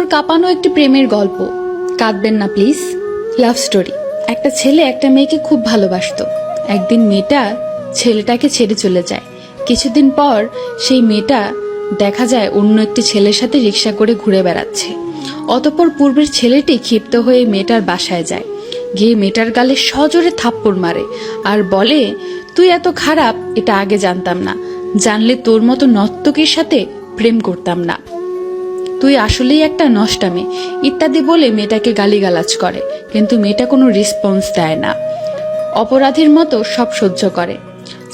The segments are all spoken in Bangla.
অন্তর কাঁপানো একটি প্রেমের গল্প। কাঁদবেন না, প্লিজ। Love story. একটা ছেলে একটা মেয়েকে খুব ভালোবাসতো। একদিন মেয়েটা ছেলেটাকে ছেড়ে চলে যায়। কিছুদিন পর সেই মেয়েটা দেখা যায় অন্য একটি ছেলের সাথে রিক্সা করে ঘুরে বেড়াচ্ছে। অতপর পূর্বের ছেলেটি ক্ষিপ্ত হয়ে মেয়েটার বাসায় যায়। গিয়ে মেয়েটার গালে সজোরে থাপ্পড় মারে আর বলে, তুই এত খারাপ, এটা আগে জানতাম না। জানলে তোর মতো নর্তকীর সাথে প্রেম করতাম না। তুই আসলেই একটা নষ্টামে ইত্যাদি বলে মেয়েটাকে গালিগালাজ করে, কিন্তু মেয়েটা কোনো রেসপন্স দেয় না। অপরাধীর মতো সব সহ্য করে।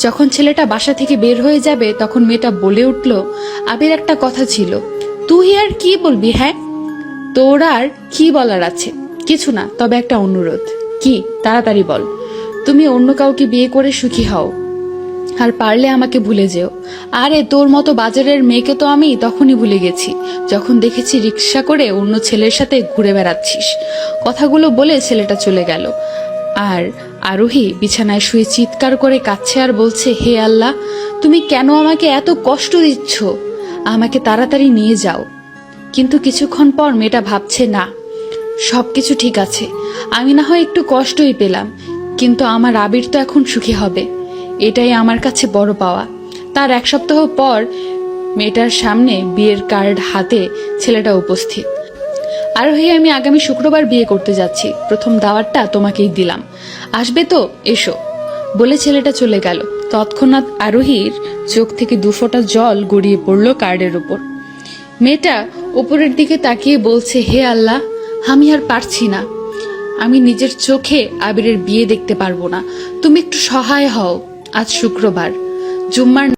যখন ছেলেটা বাসা থেকে বের হয়ে যাবে, তখন মেয়েটা বলে উঠল, আবির একটা কথা ছিল। তুই আর কি বলবি হ্যাঁ? তোর আর কি বলার আছে? কিছু না, তবে একটা অনুরোধ। কি? তাড়াতাড়ি বল। তুমি অন্য কাউকে বিয়ে করে সুখী হও। আর পারলে আমাকে ভুলে যেও। আরে, তোর মতো বাজারের মেয়েকে তো আমি তখনই ভুলে গেছি, যখন দেখেছি রিক্সা করে অন্য ছেলের সাথে ঘুরে বেড়াচ্ছিস। কথাগুলো বলে ছেলেটা চলে গেল। আর আরোহী বিছানায় শুয়ে চিৎকার করে কাচ্ছে আর বলছে, হে আল্লাহ, তুমি কেন আমাকে এত কষ্ট দিচ্ছ? আমাকে তাড়াতাড়ি নিয়ে যাও। কিন্তু কিছুক্ষণ পর মেয়েটা ভাবছে, না, সবকিছু ঠিক আছে। আমি না হয় একটু কষ্টই পেলাম, কিন্তু আমার আবির তো এখন সুখী হবে। এটাই আমার কাছে বড় পাওয়া। তার এক সপ্তাহ পর মেয়েটার সামনে বিয়ের কার্ড হাতে ছেলেটা উপস্থিত। আর হয়ে আমি আগামী শুক্রবার বিয়ে করতে যাচ্ছি। প্রথম দাওয়াতটা তোমাকেই দিলাম। আসবে তো, এসো। বলে ছেলেটা চলে গেল। তৎক্ষণাৎ আরোহীর চোখ থেকে দুফোঁটা জল গড়িয়ে পড়ল কার্ডের উপর। মেয়েটা উপরের দিকে তাকিয়ে বলছে, হে আল্লাহ, আমি আর পারছি না। আমি নিজের চোখে আবিরের বিয়ে দেখতে পারব না। তুমি একটু সহায় হও। আজ শুক্রবার। জুম্মার